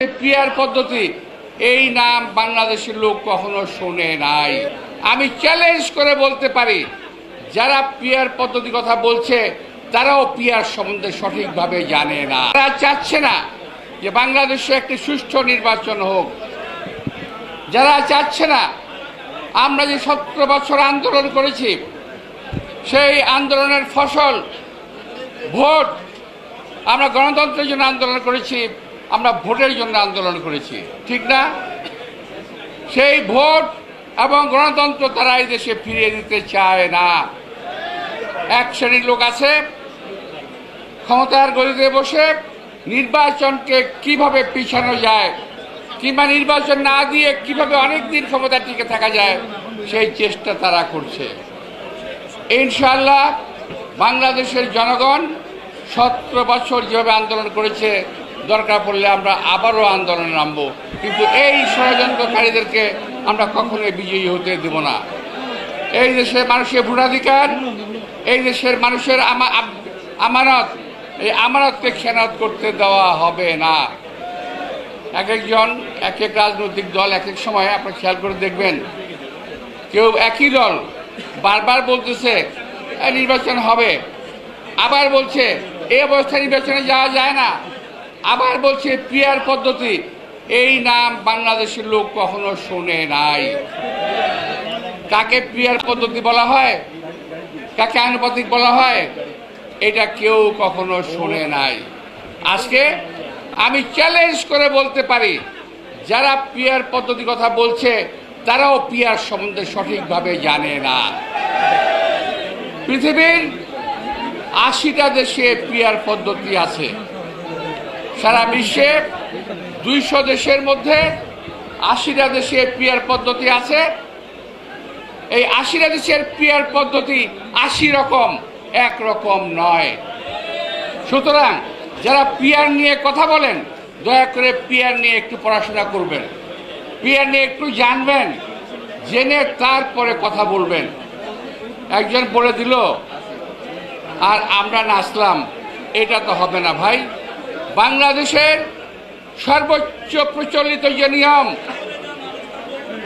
Peer পদ্ধতি? এই নাম বাংলাদেশের লোক কখনো শোনে নাই। আমি চ্যালেঞ্জ করে বলতে পারি, যারা পিয়ার পদ্ধতি কথা বলছে, তারাও পিয়ার সম্বন্ধে সঠিকভাবে জানে না। তারা চাচ্ছে না যে বাংলাদেশে একটি সুষ্ঠু নির্বাচন হোক। যারা চাচ্ছে না, আমরা যে সতেরো বছর আন্দোলন করেছি, সেই আন্দোলনের ফসল, ভোট, আমরা গণতন্ত্রের জন্য আন্দোলন করেছি আমরা ভোটের জন্য আন্দোলন করেছি। ঠিক না? সেই ভোট এবং গণতন্ত্র তারা এই দেশে ফিরিয়ে দিতে চায় না। এক শ্রেণির লোক আছে, ক্ষমতার গলিতে বসে নির্বাচনকে কীভাবে পিছানো যায়, কিংবা নির্বাচন না দিয়ে কীভাবে অনেক দিন ক্ষমতা টিকে থাকা যায়, সেই চেষ্টা তারা করছে। ইনশাল্লাহ বাংলাদেশের জনগণ সতেরো বছর যেভাবে আন্দোলন করেছে দরকার পড়লে আমরা আবারও আন্দোলনে নামবো। কিন্তু এই ষড়যন্ত্রকারীদেরকে আমরা কখনোই বিজয়ী হতে দেব না। এই দেশের মানুষের ভোটাধিকার, এই দেশের মানুষের আমা- আমানত, এই আমানতকে খেয়ানত করতে দেওয়া হবে না। এক একজন, এক এক রাজনৈতিক দল এক এক সময় আপনার খেয়াল করে দেখবেন, কেউ একই দল বারবার বলতেছে, "এই নির্বাচন হবে। আবার বলছে, এই অবস্থায় নির্বাচনে যাওয়া যায় না। আবার বলছে পিয়ার পদ্ধতি। এই নাম বাংলাদেশের লোক কখনো শোনে নাই। কাকে পিয়ার পদ্ধতি বলা হয়? কাকে আনুপাতিক বলা হয়? এটা কেউ কখনো শোনে নাই। আজকে আমি চ্যালেঞ্জ করে বলতে পারি, যারা পিয়ার পদ্ধতি কথা বলছে, তারাও পিয়ার সম্বন্ধে সঠিকভাবে জানে না। পৃথিবীর আশিটা দেশে পিয়ার পদ্ধতি আছে। সারা বিশ্বে দুইশো দেশের মধ্যে আশিটা দেশে পিয়ার পদ্ধতি আছে। এই আশিটা দেশের পিয়ার পদ্ধতি আশি রকম, এক রকম নয়। সুতরাং যারা পিয়ার নিয়ে কথা বলেন, দয়া করে পিয়ার নিয়ে একটু পড়াশোনা করবেন। পিয়ার নিয়ে একটু জানবেন, জেনে তারপরে কথা বলবেন। একজন বলে দিল, আর আমরা নাচলাম, এটা তো হবে না ভাই। বাংলাদেশের সর্বোচ্চ প্রচলিত যে নিয়ম,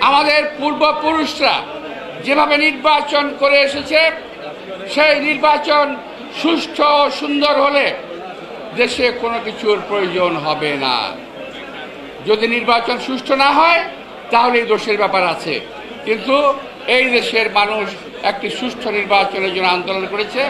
আমাদের পূর্বপুরুষরা যেভাবে নির্বাচন করে এসেছে, সেই নির্বাচন সুষ্ঠু ও সুন্দর হলে দেশে কোনো কিছুর প্রয়োজন হবে না। যদি নির্বাচন সুষ্ঠু না হয়, তাহলে এই দোষের ব্যাপার আছে। কিন্তু এই দেশের মানুষ একটি সুষ্ঠু নির্বাচনের জন্য আন্দোলন করেছে।